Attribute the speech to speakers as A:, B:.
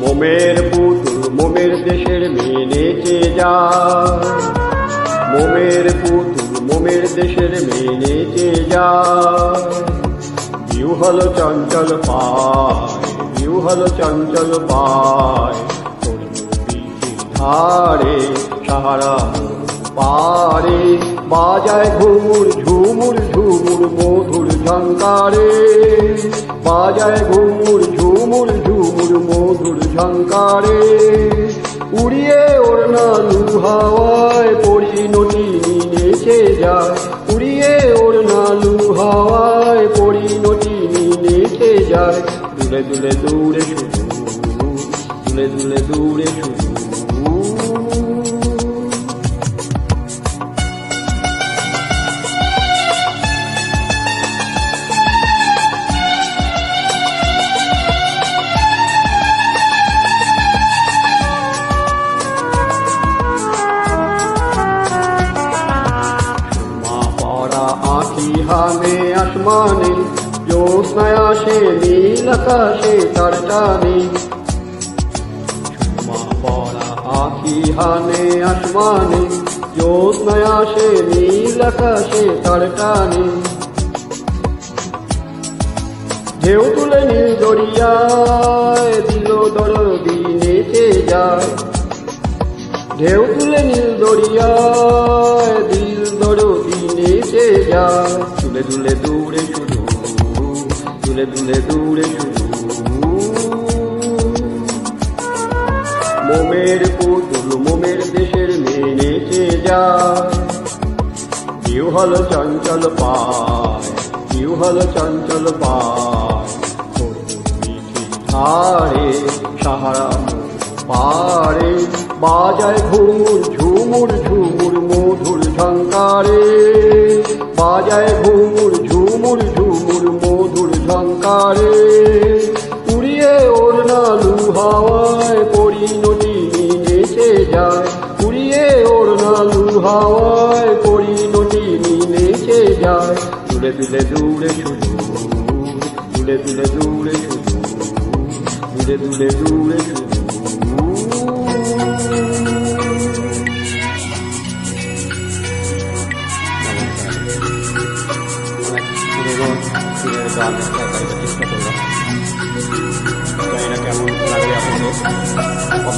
A: মোমের পুতুল, মোমের দেশের মেয়ে নেচে যায় মোমের পুতুল, মোমের দেশের মেয়ে নেচে যায় বিউ হলো চঞ্চল পায় বিউ হলো চঞ্চল পায়। ধারে, সাহারা পারে বাজায় ঘুমুর ঝুমুর ঝুমুর মধুর ঝঙ্কারে। বাজায় ঘুমুর ঝুমুর ঝুমুর মধুর ঝঙ্কারে। উড়িয়ে ওড়না লু হাওয়ায় পরিণতি নেচে যায়। উড়িয়ে ওড়না লু হাওয়ায় পরিণতি নেচে যায়। দুলে দুলে দূরে শুধু, দুলে দুলে দূরে শুধু। আসমানে জ্যোৎস্নায় আসে নীল আকাশে তার টানে। আঁখি হামে আসমানে, জ্যোৎস্নায় আসে নীল আকাশে তার টানে। ঢেউ তুলে নীল দরিয়ায়, দিল দরদি নেচে যায়। ঢেউ তুলে নীল দরিয়ায়, দিল দরদি নেচে যায়। তুলে তুলে দূরে শুধু তুলে তুলে দূরে মোমের পুতুল, মোমের দেশের মেয়ে যায়। কেউ হলো চঞ্চল পায় হলো চঞ্চল পায়। সাহারা পারে বাজায় ঘুমুর, ঝুমুর ঝুমুর ঝঙ্কারে উড়িয়ে ওড়না লু হাওয়ায় পরিণতি মিলেছে যায়। উড়িয়ে ওড়না লু হাওয়ায় পরিণতি মিলেছে যায়। তুলে তুলে দূরে শুধু তুলে তুলে দূরে শুধু তুলে তুলে দূরে শুধু। Kaya na kaya mo lagi ako nito. Ako